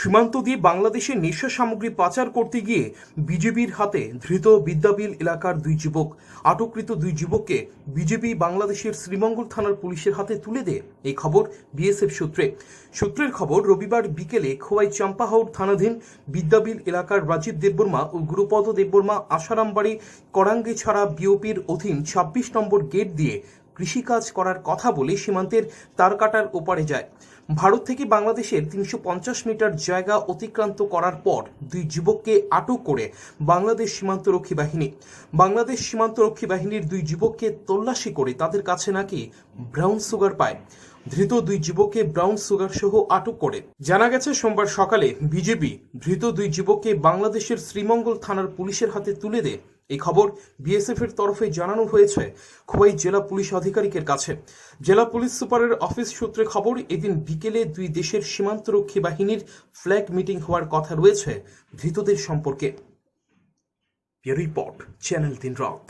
সীমান্ত দিয়ে বাংলাদেশে নেশা সামগ্রী পাচার করতে গিয়ে বিজেপির হাতে ধৃত বিদ্যাবিল এলাকার দুই যুবক। আটককৃত দুই যুবককে বিজেপি বাংলাদেশের শ্রীমঙ্গল থানার পুলিশের হাতে তুলে দেয়। এই খবর বিএসএফ সূত্রে। সূত্রের খবর, রবিবার বিকেলে খোয়াই চাম্পাহাউর থানাধীন বিদ্যাবিল এলাকার রাজীব দেববর্মা ও গুরুপদ দেববর্মা আশারামবাড়ি করাঙ্গে ছাড়া বিওপির অধীন ছাব্বিশ নম্বর গেট দিয়ে কৃষিকাজ করার কথা বলে সীমান্তের তারকাটার ওপারে যায়। ভারত থেকে বাংলাদেশের তিনশো পঞ্চাশ মিটার জায়গা অতিক্রান্ত করার পর দুই যুবককে আটক করে বাংলাদেশ সীমান্তরক্ষী বাহিনী। বাংলাদেশ সীমান্তরক্ষী বাহিনীর দুই যুবককে তল্লাশি করে তাদের কাছে নাকি ব্রাউন সুগার পায়। ধৃত দুই যুবককে ব্রাউন সুগার সহ আটক করে। জানা গেছে, সোমবার সকালে বিজেপি ধৃত দুই যুবককে বাংলাদেশের শ্রীমঙ্গল থানার পুলিশের হাতে তুলে দেয়। এই খবর বিএসএফ এর তরফে জানানো হয়েছে। খোয়াই জেলা পুলিশ আধিকারিকের কাছে। জেলা পুলিশ সুপারের অফিস সূত্রে খবর, এদিন বিকেলে দুই দেশের সীমান্তরক্ষী বাহিনীর ফ্ল্যাগ মিটিং হওয়ার কথা রয়েছে ধৃতদের সম্পর্কে। রিপোর্ট, চ্যানেল তিন রাত।